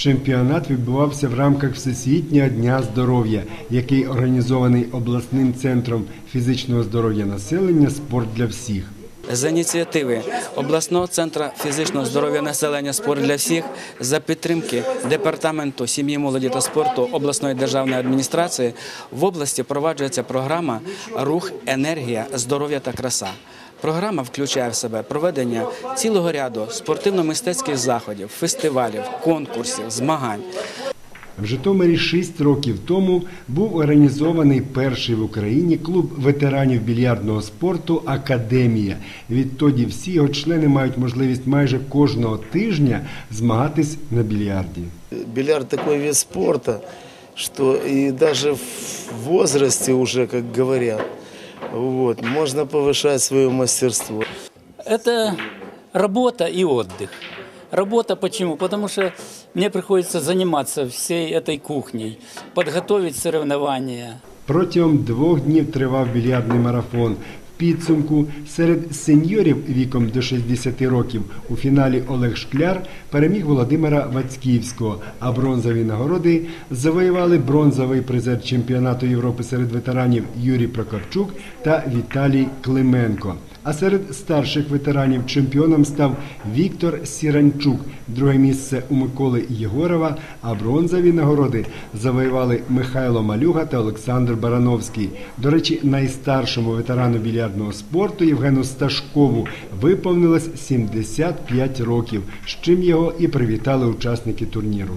Чемпіонат відбувався в рамках Всесвітнього дня здоров'я, який організований обласним центром фізичного здоров'я населення Спорт для всіх. За ініціативи обласного центру фізичного здоров'я населення спорт для всіх за підтримки департаменту сім'ї, молоді та спорту обласної державної адміністрації в області впроваджується програма Рух, енергія, здоров'я та краса. Програма включає в себе проведення цілого ряду спортивно-мистецьких заходів, фестивалів, конкурсів, змагань. В Житомирі шість років тому був організований перший в Україні клуб ветеранів більярдного спорту Академія. Відтоді всі його члени мають можливість майже кожного тижня змагатись на більярді. Бильярд такой вид спорта, что и даже в возрасте уже, как говорят, вот, можно повышать свое мастерство. Это работа и отдых. Работа почему? Потому что мне приходится заниматься всей этой кухней, подготовить соревнования. Протягом двох днів тривав більярдний марафон. Підсумку серед сеньорів віком до 60 років у фіналі Олег Шкляр переміг Володимира Вацьківського, а бронзові нагороди завоювали бронзовий призер чемпіонату Європи серед ветеранів Юрій Прокопчук та Віталій Клименко. А серед старших ветеранів чемпіоном став Віктор Сіранчук, друге місце у Миколи Єгорова. А бронзові нагороди завоювали Михайло Малюга та Олександр Барановський. До речі, найстаршому ветерану більярдного спорту Євгену Сташкову виповнилось 75 років. з Чим його і привітали учасники турніру.